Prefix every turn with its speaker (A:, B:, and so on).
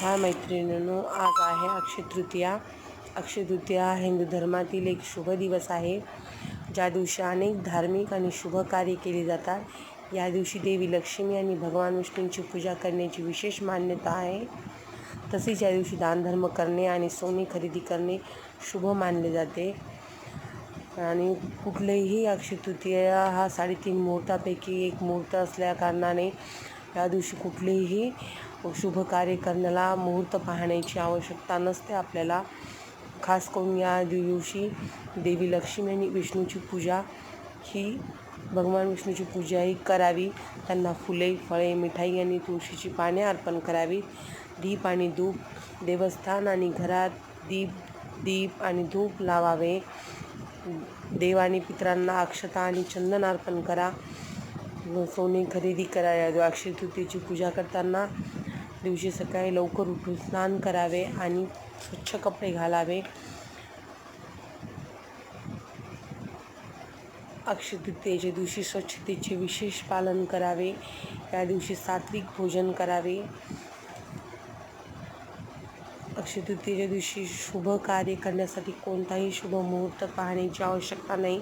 A: हा मैत्रिणींनो आज आहे अक्षय तृतीया. अक्षय तृतीया हिंदू धर्मातील एक शुभ दिवस आहे ज्या दिवशी अनेक धार्मिक आणि शुभ कार्य केली जातात. या दिवशी देवी लक्ष्मी आणि भगवान विष्णूंची पूजा करण्याची विशेष मान्यता आहे. तसेच या दिवशी दानधर्म करणे आणि सोने खरेदी करणे शुभ मानले जाते. आणि कुठलेही अक्षय तृतीया हा साडेतीन मुहूर्तापैकी एक मुहूर्त असल्या कारणाने या दिवशी कुठलेही शुभ कार्य करण्याला मुहूर्त पाहण्याची आवश्यकता नसते. आपल्याला खास करून या दिवशी देवी लक्ष्मी आणि विष्णूची पूजा ही भगवान विष्णूची पूजा ही करावी. त्यांना फुले फळे मिठाई आणि तुळशीची पाने अर्पण करावी. दीप आणि धूप देवस्थान आणि घरात दीप दीप आणि धूप लावावे. देव आणि पितरांना अक्षता आणि चंदन अर्पण करा. सोने खरेदी कराव्या या अक्षय पूजा करताना दिवशी सकाळी लवकर उठून स्नान करावे आणि स्वच्छ कपडे घालावे. अक्षय तृतीयेच्या दिवशी स्वच्छतेचे विशेष पालन करावे. या दिवशी सात्विक भोजन करावे. अक्षय तृतीयेच्या दिवशी शुभ कार्य करण्यासाठी कोणताही शुभ मुहूर्त पाहण्याची आवश्यकता नाही.